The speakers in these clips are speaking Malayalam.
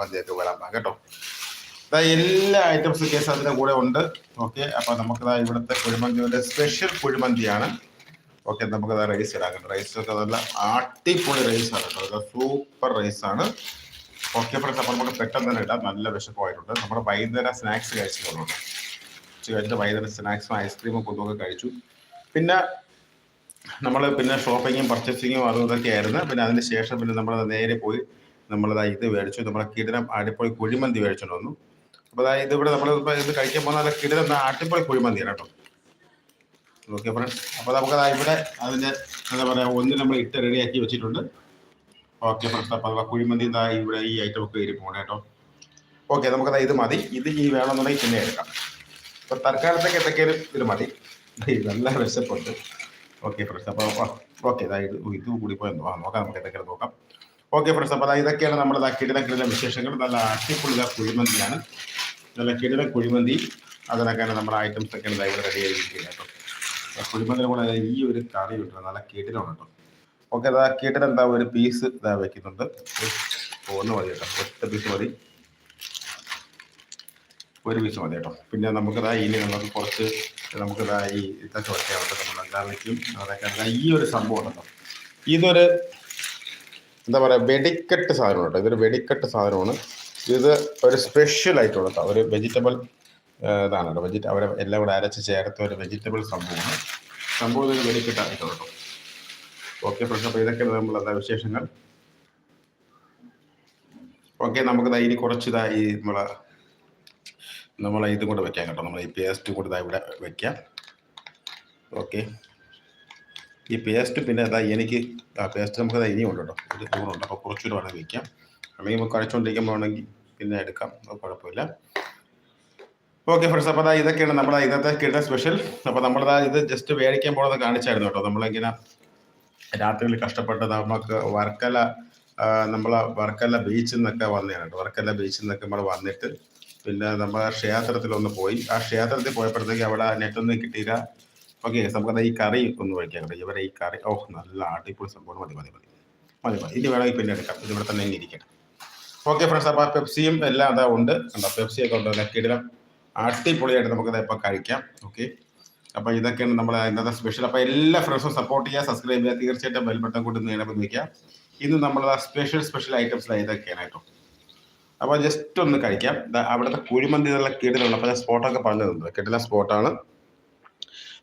കുഴിമന്തിയൊക്കെ വിളമ്പാം കേട്ടോ. എല്ലാ ഐറ്റംസും കേസ് അതിന്റെ കൂടെ ഉണ്ട്. ഓക്കെ അപ്പോൾ നമുക്ക് ഇവിടുത്തെ കുഴിമന്തിയുടെ സ്പെഷ്യൽ കുഴിമന്തിയാണ്. ഓക്കെ നമുക്ക് റൈസ് ഇടാം റൈസ് ഒക്കെ നല്ല അടിപൊളി ആണ് കേട്ടോ. സൂപ്പർ റൈസാണ് ഓക്കെ ഫ്രണ്ട്സ് അപ്പോൾ നമുക്ക് പെട്ടെന്ന് തന്നെ ഇടാം. നല്ല വിശപ്പമായിട്ടുണ്ട് നമ്മുടെ വൈകുന്നേരം സ്നാക്സ് കഴിച്ചിട്ടുണ്ട് ഉച്ച കഴിഞ്ഞിട്ട് വൈകുന്നേരം സ്നാക്സും ഐസ്ക്രീമും കൊണ്ടുമൊക്കെ കഴിച്ചു. പിന്നെ നമ്മൾ പിന്നെ ഷോപ്പിങ്ങും പർച്ചേസിങ്ങും അതും ഇതൊക്കെ ആയിരുന്നു പിന്നെ അതിന് ശേഷം പിന്നെ നമ്മൾ നേരെ പോയി നമ്മളത് ഇത് മേടിച്ചു നമ്മളെ കിടിലം ആട്ടിപ്പൊളി കുഴിമന്തി മേടിച്ചോണ്ട് വന്നു. അപ്പോൾ അതായത് ഇതിവിടെ നമ്മൾ ഇപ്പോൾ ഇത് കഴിക്കാൻ പോകുന്ന നല്ല കിടിലം ആട്ടിപ്പൊളി കുഴിമന്തിയാണ് കേട്ടോ. ഓക്കെ ഫ്രണ്ട്സ് അപ്പോൾ നമുക്ക് ദാ ഇവിടെ അതിന്റെ എന്താ പറയാ ഒന്ന് നമ്മൾ ഇട്ട് റെഡിയാക്കി വെച്ചിട്ടുണ്ട്. ഓക്കെ ഫ്രണ്ട്സ് അപ്പോൾ അഥവാ കുഴിമന്തി എന്താ ഇവിടെ ഈ ഐറ്റം ഒക്കെ കയറി പോകണം കേട്ടോ. ഓക്കെ നമുക്കത് ഇത് മതി. ഇത് ഈ വേണമെന്നുണ്ടെങ്കിൽ പിന്നെ എടുക്കാം. അപ്പോൾ തൽക്കാലത്തേക്ക് എന്തൊക്കെയാലും ഇത് മതി. നല്ല വിശപ്പുണ്ട്. ഓക്കെ ഫ്രണ്ട്സ് അപ്പോൾ ഓക്കെ ഇതായിട്ട് ഇത് കൂടി പോയെന്ന് നോക്കാം. നമുക്ക് എന്തൊക്കെയാണ് നോക്കാം. ഓക്കെ ഫ്രണ്ട്സ് അപ്പോൾ അതായത് ഇതൊക്കെയാണ് നമ്മുടെ കിടിലം വിശേഷങ്ങൾ. നല്ല അടിപൊളി കുഴിമന്തിയാണ്. നല്ല കിടില കുഴിമന്തി അതിനൊക്കെയാണ് നമ്മുടെ ഐറ്റംസ് ഒക്കെ ഇവിടെ റെഡി ആയിരിക്കുന്നത് കേട്ടോ. ആ കുഴിമന്തിയുടെ കൂടെ ഈ ഒരു കറി കിട്ടണം നല്ല കിടിലാണ് കേട്ടോ. ഓക്കെ അതാ കിടിലം എന്താ ഒരു പീസ് ഇതാ വെക്കുന്നുണ്ട്. ഒന്ന് മതി കേട്ടോ. ഒറ്റ പീസ് മതി. ഒരു പീസ് മതി കേട്ടോ. പിന്നെ നമുക്കതാ ഇനി നമുക്ക് കുറച്ച് നമുക്കതാ ഈ ഇതൊക്കെ നമ്മൾ നമ്മുടെ ഗാർലിക്കും അതൊക്കെ ഈ ഒരു സംഭവം ഉണ്ടല്ലോ. ഇതൊരു എന്താ പറയുക വെടിക്കെട്ട് സാധനം കേട്ടോ. ഇതൊരു വെടിക്കെട്ട് സാധനമാണ്. ഇത് ഒരു സ്പെഷ്യൽ ആയിട്ടുള്ള ഒരു വെജിറ്റബിൾ ഇതാണ് കേട്ടോ. വെജിറ്റ അവരെ എല്ലാം കൂടെ അരച്ച് ചേർത്ത ഒരു വെജിറ്റബിൾ സംഭവമാണ്. സംഭവം ഇതൊരു വെടിക്കെട്ടായിട്ട് കേട്ടോ. ഓക്കെ ഫ്രണ്ട്സ് അപ്പോൾ ഇതൊക്കെയാണ് നമ്മളെന്താ വിശേഷങ്ങൾ? ഓക്കെ നമുക്ക് ഇനി കുറച്ച് ഇതായി നമ്മളെ നമ്മൾ ഇതും കൂടെ വെക്കാം കേട്ടോ. നമ്മൾ ഈ പേസ്റ്റ് കൂടെ ഇതാ ഇവിടെ വെക്കാം. ഓക്കെ ഈ പേസ്റ്റ് പിന്നെ അതാ എനിക്ക് ആ പേസ്റ്റ് നമുക്ക് ഇനിയും ഉണ്ട് കേട്ടോ ഒരു കൂറുണ്ട് അപ്പോൾ കുറച്ചുകൂടെ വേണമെങ്കിൽ വയ്ക്കാം അല്ലെങ്കിൽ നമുക്ക് കഴിച്ചുകൊണ്ടിരിക്കുമ്പോൾ വേണമെങ്കിൽ പിന്നെ എടുക്കാം. അത് കുഴപ്പമില്ല. ഓക്കെ ഫ്രണ്ട്സ് അപ്പോൾ അതാ ഇതൊക്കെയാണ് നമ്മുടെ ഇന്നത്തെ കിട്ടുന്ന സ്പെഷ്യൽ അപ്പോൾ നമ്മളതാ ഇത് ജസ്റ്റ് മേടിക്കാൻ പോകുന്നത് കാണിച്ചായിരുന്നു കേട്ടോ. നമ്മളിങ്ങനെ രാത്രിയിൽ കഷ്ടപ്പെട്ട് നമുക്ക് വർക്കല നമ്മൾ വർക്കല ബീച്ചിൽ നിന്നൊക്കെ വന്നതാണ് കേട്ടോ. വർക്കല ബീച്ചിൽ നിന്നൊക്കെ നമ്മൾ വന്നിട്ട് പിന്നെ നമ്മൾ ക്ഷേത്രത്തിലൊന്ന് പോയി. ആ ക്ഷേത്രത്തിൽ പോയപ്പോഴത്തേക്ക് അവിടെ നെറ്റൊന്നും കിട്ടിയില്ല. ഓക്കെ നമുക്കത് ഈ കറി ഒന്ന് കഴിക്കാൻ കേട്ടോ. ഇവരെ ഈ കറി ഓ നല്ല അടിപൊളി സംഭവം. മതി മതി മതി. മതി മതി. ഇനി വേണമെങ്കിൽ പിന്നെ എടുക്കാം. ഇത് ഇവിടെ തന്നെ ഇരിക്കണം ഓക്കെ ഫ്രണ്ട്സ് അപ്പോൾ ആ പെപ്സിയും എല്ലാം അതാ ഉണ്ട്. കണ്ടോ പെപ്സിയൊക്കെ ഉണ്ട്. നല്ല കിടിലം അടിപൊളിയായിട്ട് നമുക്കത് ഇപ്പോൾ കഴിക്കാം. ഓക്കെ അപ്പോൾ ഇതൊക്കെയാണ് നമ്മൾ ഇന്നത്തെ സ്പെഷ്യൽ അപ്പോൾ എല്ലാ ഫ്രണ്ട്സും സപ്പോർട്ട് ചെയ്യുക സബ്സ്ക്രൈബ് ചെയ്യുക. തീർച്ചയായിട്ടും ബെൽബട്ടൺ കൂട്ടി നേടാൻ വയ്ക്കുക ഇന്ന് നമ്മൾ ആ സ്പെഷ്യൽ സ്പെഷ്യൽ ഐറ്റംസ് ഇതൊക്കെയാണ് കേട്ടോ. അപ്പോൾ ജസ്റ്റ് ഒന്ന് കഴിക്കാം. അവിടുത്തെ കുഴിമന്തി നല്ല കിടിലുണ്ട് അപ്പോൾ സ്പോട്ടൊക്കെ പറഞ്ഞു തന്നത് കിടില സ്പോട്ടാണ്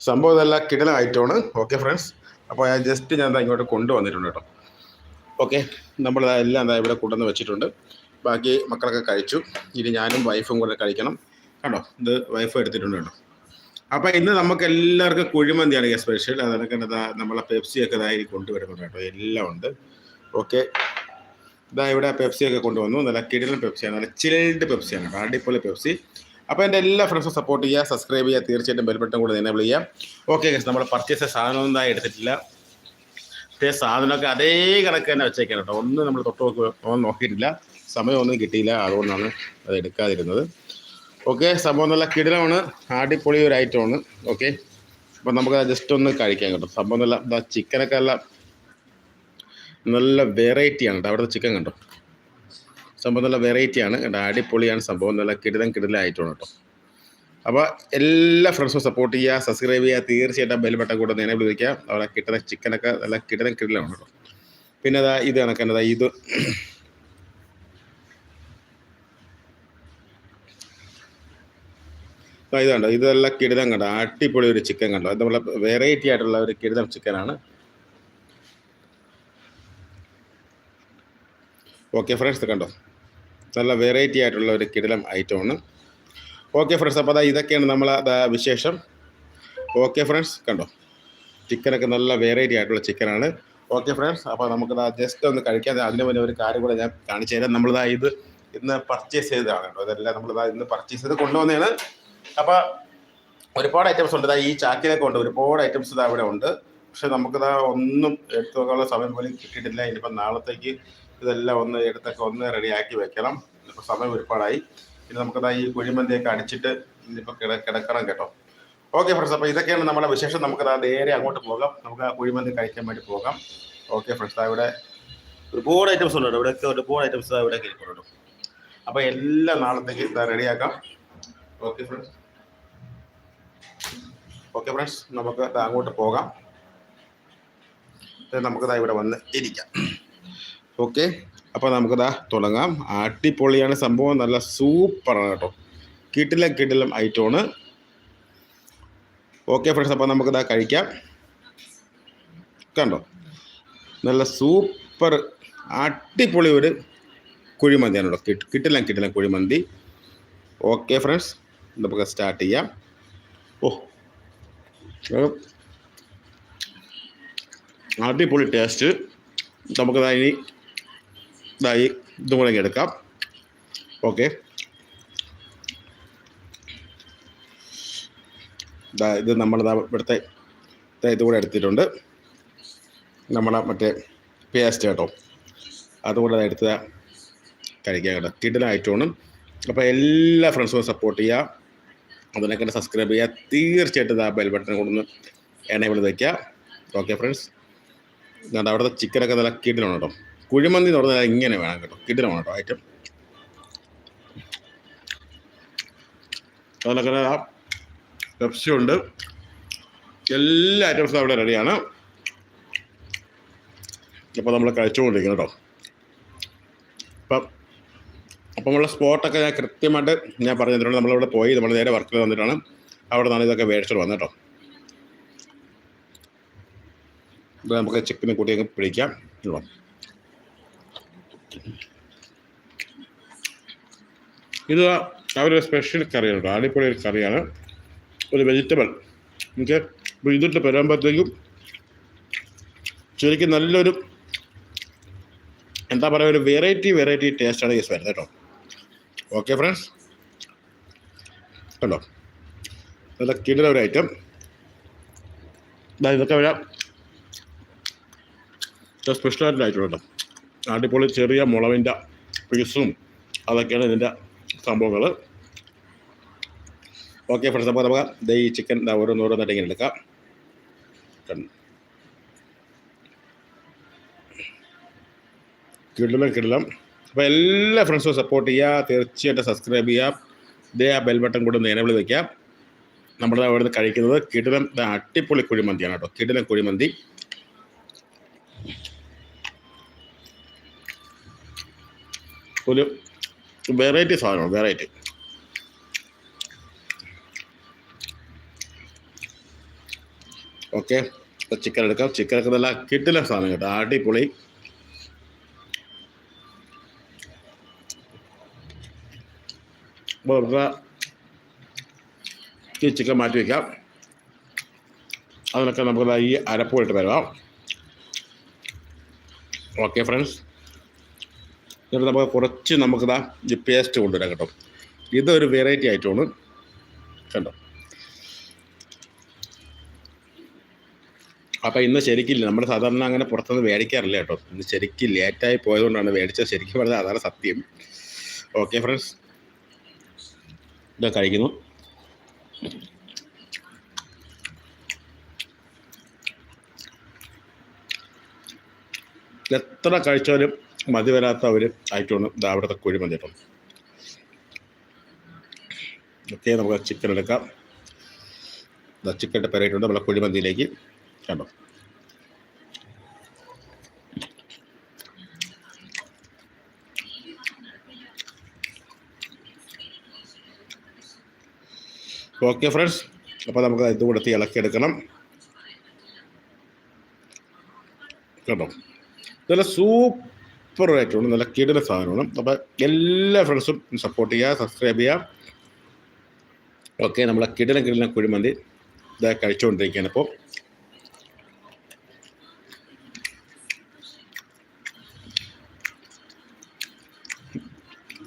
സംഭവം ഇതെല്ലാം കിടലായിട്ടാണ് ഓക്കെ ഫ്രണ്ട്സ് അപ്പോൾ ഞാൻ ജസ്റ്റ് ഞാൻ ഇങ്ങോട്ട് കൊണ്ടുവന്നിട്ടുണ്ട് കേട്ടോ. ഓക്കെ നമ്മൾ എല്ലാം എന്താ ഇവിടെ കൊണ്ടുവന്ന് വെച്ചിട്ടുണ്ട്. ബാക്കി മക്കളൊക്കെ കഴിച്ചു. ഇനി ഞാനും വൈഫും കൂടെ കഴിക്കണം. കണ്ടോ? ഇത് വൈഫ് എടുത്തിട്ടുണ്ട് കേട്ടോ. അപ്പോൾ ഇന്ന് നമുക്ക് എല്ലാവർക്കും കുഴിമന്തിയാണ് ഈ സ്പെഷ്യൽ അതൊക്കെ നമ്മളെ പെപ്സിയൊക്കെ ഇതായി കൊണ്ടുവരുന്നുണ്ട് കേട്ടോ. എല്ലാം ഉണ്ട്. ഓക്കെ ഇതാ ഇവിടെ പെപ്സിയൊക്കെ കൊണ്ടുവന്നു. നല്ല കിടിലൻ പെപ്സിയാണ് നല്ല ചിൽഡ് പെപ്സിയാണ് അടിപൊളി പെപ്സി അപ്പോൾ എന്റെ എല്ലാ ഫ്രണ്ട്സും സപ്പോർട്ട് ചെയ്യുക സബ്സ്ക്രൈബ് ചെയ്യുക തീർച്ചയായിട്ടും ബെൽബട്ടൺ കൂടെ എനേബിൾ ചെയ്യാം ഓക്കെ നമ്മൾ പർച്ചേസ് സാധനമൊന്നും എടുത്തിട്ടില്ല. പക്ഷേ സാധനമൊക്കെ അതേ കണക്ക് തന്നെ വെച്ചേക്കാൻ കേട്ടോ. ഒന്നും നമ്മൾ തൊട്ട് നോക്കി ഒന്നും നോക്കിയിട്ടില്ല. സമയമൊന്നും കിട്ടിയില്ല. അതുകൊണ്ടാണ് അത് എടുക്കാതിരുന്നത്. ഓക്കെ സംഭവം നല്ല കിടിലമാണ്. അടിപൊളി ഒരു ഐറ്റമാണ് ഓക്കെ അപ്പോൾ നമുക്ക് ജസ്റ്റ് ഒന്ന് കഴിക്കാം കേട്ടോ. സംഭവം നല്ല ചിക്കനൊക്കെ നല്ല നല്ല വെറൈറ്റിയാണ് കേട്ടോ. അവിടുത്തെ ചിക്കൻ കണ്ടോ? സംഭവം നല്ല വെറൈറ്റിയാണ് കേട്ടോ അടിപൊളിയാണ് സംഭവം. നല്ല കിടിലം കിടിലം ഐറ്റമാണ് കേട്ടോ. അപ്പോൾ എല്ലാ ഫ്രണ്ട്സും സപ്പോർട്ട് ചെയ്യുക സബ്സ്ക്രൈബ് ചെയ്യുക. തീർച്ചയായിട്ടും ബെൽ ബട്ടൺ കൂടെ നേരെ വിളിക്കുക. അവിടെ കിട്ടുന്ന ചിക്കനൊക്കെ നല്ല കിട്ടുന്ന കിടിലാണ് കേട്ടോ. പിന്നെ അതാ ഇത് കണക്കാണ് ഇത്. ഇത് കണ്ടോ ഇതെല്ലാം കിടിതം കണ്ടോ. അടിപൊളി ഒരു ചിക്കൻ കണ്ടോ. അത് നമ്മളെ വെറൈറ്റി ആയിട്ടുള്ള ഒരു കിടിതം ചിക്കനാണ് ഓക്കെ ഫ്രണ്ട്സ് കണ്ടോ? നല്ല വെറൈറ്റി ആയിട്ടുള്ള ഒരു കിടിലം ഐറ്റമാണ് ഓക്കെ ഫ്രണ്ട്സ് അപ്പോൾ അതാ ഇതൊക്കെയാണ് നമ്മൾ വിശേഷം. ഓക്കെ ഫ്രണ്ട്സ് കണ്ടോ? ചിക്കനൊക്കെ നല്ല വെറൈറ്റി ആയിട്ടുള്ള ചിക്കനാണ് ഓക്കെ ഫ്രണ്ട്സ് അപ്പോൾ നമുക്ക് ജസ്റ്റ് ഒന്ന് കഴിക്കാൻ അതിന് മുന്നേ ഒരു കാര്യം കൂടെ ഞാൻ കാണിച്ചു തരാം. നമ്മളിതാ ഇത് ഇന്ന് പർച്ചേസ് ചെയ്തതാണ് കേട്ടോ. ഇതെല്ലാം നമ്മളിതാ ഇന്ന് പർച്ചേസ് ചെയ്ത് കൊണ്ടുവന്നതാണ്. അപ്പോൾ ഒരുപാട് ഐറ്റംസ് ഉണ്ട്. ഇതാ ഈ ചാക്കിനൊക്കെ ഉണ്ട്. ഒരുപാട് ഐറ്റംസ് ഇതാ ഇവിടെ ഉണ്ട്. പക്ഷെ നമുക്കിതാ ഒന്നും എടുത്തു നോക്കാനുള്ള സമയം പോലും കിട്ടിയിട്ടില്ല. ഇനിയിപ്പോൾ നാളത്തേക്ക് ഇതെല്ലാം ഒന്ന് എടുത്തൊക്കെ ഒന്ന് റെഡിയാക്കി വെക്കണം. ഇപ്പോൾ സമയം ഒരുപാടായി. ഇനി നമുക്കതാ ഈ കുഴിമന്തിയൊക്കെ അടിച്ചിട്ട് ഇനിയിപ്പോൾ കിട കിടക്കണം കേട്ടോ. ഓക്കെ ഫ്രണ്ട്സ് അപ്പോൾ ഇതൊക്കെയാണ് നമ്മുടെ വിശേഷം. നമുക്കതാ നേരെ അങ്ങോട്ട് പോകാം. നമുക്ക് ആ കുഴിമന്തി കഴിക്കാൻ വേണ്ടി പോകാം. ഓക്കെ ഫ്രണ്ട്സ് ഇവിടെ ഒരുപാട് ഐറ്റംസ് ഉണ്ട് ഇവിടെ ഒരുപാട് ഐറ്റംസ് ഇവിടെ ഇരിക്കുന്നുണ്ട് അപ്പോൾ എല്ലാം നാളത്തേക്ക് റെഡിയാക്കാം. ഓക്കെ ഫ്രണ്ട്സ് ഓക്കെ ഫ്രണ്ട്സ് നമുക്ക് അങ്ങോട്ട് പോകാം. നമുക്ക് ഇവിടെ വന്ന് ഇരിക്കാം. ഓക്കെ. അപ്പോൾ നമുക്കിതാ തുടങ്ങാം. അടിപൊളിയാണ് സംഭവം. നല്ല സൂപ്പറാണ് കേട്ടോ. കിട്ടില്ല കിട്ടില്ല ഐറ്റമാണ്. ഓക്കെ ഫ്രണ്ട്സ് അപ്പോൾ നമുക്കിതാ കഴിക്കാം. കണ്ടോ? നല്ല സൂപ്പർ അടിപൊളി ഒരു കുഴിമന്തിയാണ് കേട്ടോ. കിട്ട് കിട്ടില്ല കിട്ടില്ല കുഴിമന്തി. ഓക്കെ ഫ്രണ്ട്സ് നമുക്ക് സ്റ്റാർട്ട് ചെയ്യാം. ഓ അടിപൊളി ടേസ്റ്റ്. നമുക്ക് ഇനി ഇതായി. ഇതും കൂടെ എടുക്കാം. ഓക്കെ. ഇത് നമ്മൾ ഇവിടുത്തെ ഇതും കൂടെ എടുത്തിട്ടുണ്ട്. നമ്മളെ മറ്റേ പേസ്റ്റ് കേട്ടോ. അതുകൂടെ എടുത്ത് കഴിക്കാൻ കേട്ടോ. കിഡിലെ ഐറ്റമാണ്. അപ്പോൾ എല്ലാ ഫ്രണ്ട്സും സപ്പോർട്ട് ചെയ്യുക. അതിനൊക്കെ സബ്സ്ക്രൈബ് ചെയ്യുക. തീർച്ചയായിട്ടും ആ ബെൽ ബട്ടൺ കൊണ്ടൊന്ന് എനേബിൾ വയ്ക്കുക ഓക്കെ ഫ്രണ്ട്സ് അവിടുത്തെ ചിക്കനൊക്കെ നല്ല കിഡിലാണ് കേട്ടോ. കുഴിമന്തി എന്ന് പറഞ്ഞാൽ ഇങ്ങനെ വേണം കേട്ടോ. കിടിലമാണ് കേട്ടോ ഐറ്റം അതിനൊക്കെ പെപ്സി ഉണ്ട്. എല്ലാ ഐറ്റംസും അവിടെ റെഡിയാണ് അപ്പോൾ നമ്മൾ കഴിച്ചുകൊണ്ടിരിക്കുന്നു കേട്ടോ. അപ്പം അപ്പം ഉള്ള സ്പോട്ടൊക്കെ ഞാൻ കൃത്യമായിട്ട് ഞാൻ പറഞ്ഞു തന്നിട്ടുണ്ട് നമ്മളിവിടെ പോയി നമ്മൾ നേരെ വർക്കിൽ വന്നിട്ടാണ്. അവിടെ നിന്നാണ് ഇതൊക്കെ മേടിച്ചിട്ട് വന്നത് കേട്ടോ. നമുക്ക് ചിക്കനെ കൂട്ടി അങ്ങ് പിടിക്കാം. ഇത് അവരുടെ സ്പെഷ്യൽ കറിയാണ് കേട്ടോ. അടിപൊളി ഒരു കറിയാണ് ഒരു വെജിറ്റബിൾ എനിക്ക് ഇപ്പോൾ ഇതിട്ട് വരുമ്പോഴത്തേക്കും ശരിക്കും നല്ലൊരു എന്താ പറയുക ഒരു വെറൈറ്റി വെറൈറ്റി ടേസ്റ്റാണ് ഈ വരുന്നത് കേട്ടോ. ഓക്കെ ഫ്രണ്ട്സ് കണ്ടോ? നല്ല കിടല ഒരു ഐറ്റം ഇതൊക്കെ വരാം. സ്പെഷ്യലായിട്ടുള്ള ഐറ്റം കേട്ടോ. അടിപൊളി ചെറിയ മുളവിന്റെ പീസും അതൊക്കെയാണ് ഇതിന്റെ സംഭവങ്ങൾ. ഓക്കെ ഫ്രണ്ട്സ് അപ്പോൾ നമുക്ക് ദേ ഈ ചിക്കൻ ഓരോന്നോരോന്നായിട്ട് ഇങ്ങനെ എടുക്കാം. കിടലം കിടലം. അപ്പോൾ എല്ലാ ഫ്രണ്ട്സും സപ്പോർട്ട് ചെയ്യുക. തീർച്ചയായിട്ടും സബ്സ്ക്രൈബ് ചെയ്യുക. ഇതേ ആ ബെൽ ബട്ടൺ കൂടെ ഒന്ന് എനേബിൾ വയ്ക്കുക നമ്മൾ അവിടെ നിന്ന് കഴിക്കുന്നത് കിടലം അട്ടിപ്പൊളി കുഴിമന്തിയാണ് കേട്ടോ. കിടലം കുഴിമന്തി. ഒരു വെറൈറ്റി സാധനമാണ് വെറൈറ്റി. ഓക്കെ ചിക്കൻ എടുക്കാം. ചിക്കനൊക്കെ നല്ല കിട്ടില്ല സാധനം കേട്ടോ. അടിപൊളി. അപ്പോൾ നമുക്ക് ഈ ചിക്കൻ മാറ്റി വയ്ക്കാം അതിനൊക്കെ നമുക്ക് ഈ അരപ്പോയിട്ട് വരാം ഓക്കെ ഫ്രണ്ട്സ് എന്നിട്ട് നമുക്ക് കുറച്ച് നമുക്ക് ദാ ഈ പേസ്റ്റ് കൊണ്ടുവരാം കേട്ടോ. ഇതൊരു വെറൈറ്റി ആയിട്ടാണ് കണ്ടോ. അപ്പം ഇന്ന് ശരിക്കില്ല. നമ്മൾ സാധാരണ അങ്ങനെ പുറത്തുനിന്ന് മേടിക്കാറില്ല കേട്ടോ. ഇന്ന് ശരിക്കും ലേറ്റായി പോയതുകൊണ്ടാണ് മേടിച്ചത്. ശരിക്കും പറഞ്ഞാൽ അതാണ് സത്യം. ഓക്കെ ഫ്രണ്ട്സ് ഇത് കഴിക്കുന്നു. എത്ര കഴിച്ചാലും മതി വരാത്ത ഒരു ഐറ്റമാണ് ഇത് അവിടുത്തെ കുഴിമന്തി കേട്ടോ ഓക്കെ നമുക്ക് ചിക്കൻ എടുക്കാം. ചിക്കന്റെ പെരയിട്ടുണ്ട് നമ്മളെ കുഴിമന്തിയിലേക്ക് കണ്ടോ? Okay friends. അപ്പോൾ നമുക്ക് ഇത് കൊടുത്ത് ഇളക്കിയെടുക്കണം കേട്ടോ നല്ല സൂപ്പർ ആയിട്ടുണ്ട് നല്ല കിടില സാധനമാണ്. അപ്പോൾ എല്ലാ ഫ്രണ്ട്സും സപ്പോർട്ട് ചെയ്യുക സബ്സ്ക്രൈബ് ചെയ്യുക. ഓക്കെ നമ്മളെ കിടലം കിടലം കുഴിമന്തി ഇതാ കഴിച്ചുകൊണ്ടിരിക്കുകയാണ് ഇപ്പോൾ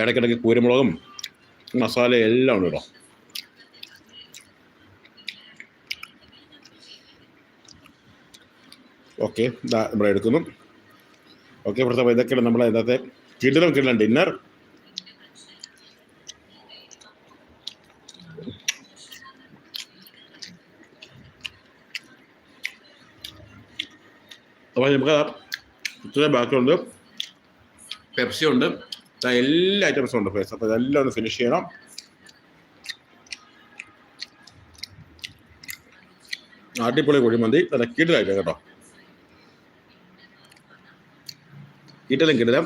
ഇടയ്ക്കിടയ്ക്ക് കുരുമുളകും മസാല എല്ലാം ഉണ്ട് കേട്ടോ. ഓക്കെ നമ്മൾ എടുക്കുന്നു. ഓക്കെ അപ്പോൾ ഇതൊക്കെയാണ് നമ്മളെ ഇന്നത്തെ കിടിലം കിടിലം ഡിന്നർ അപ്പോൾ നമുക്ക് ഇത്രയും ബാക്കിയുണ്ട്. പെപ്സി ഉണ്ട്. എല്ലാ ഐറ്റംസും ഉണ്ട് ഫേസ് അപ്പോൾ ഇതെല്ലാം ഒന്ന് ഫിനിഷ് ചെയ്യണം. അടിപൊളി കുഴിമന്തി. നല്ല കിടിലായിട്ട് കേട്ടോ. കിട്ടലും കിടിലം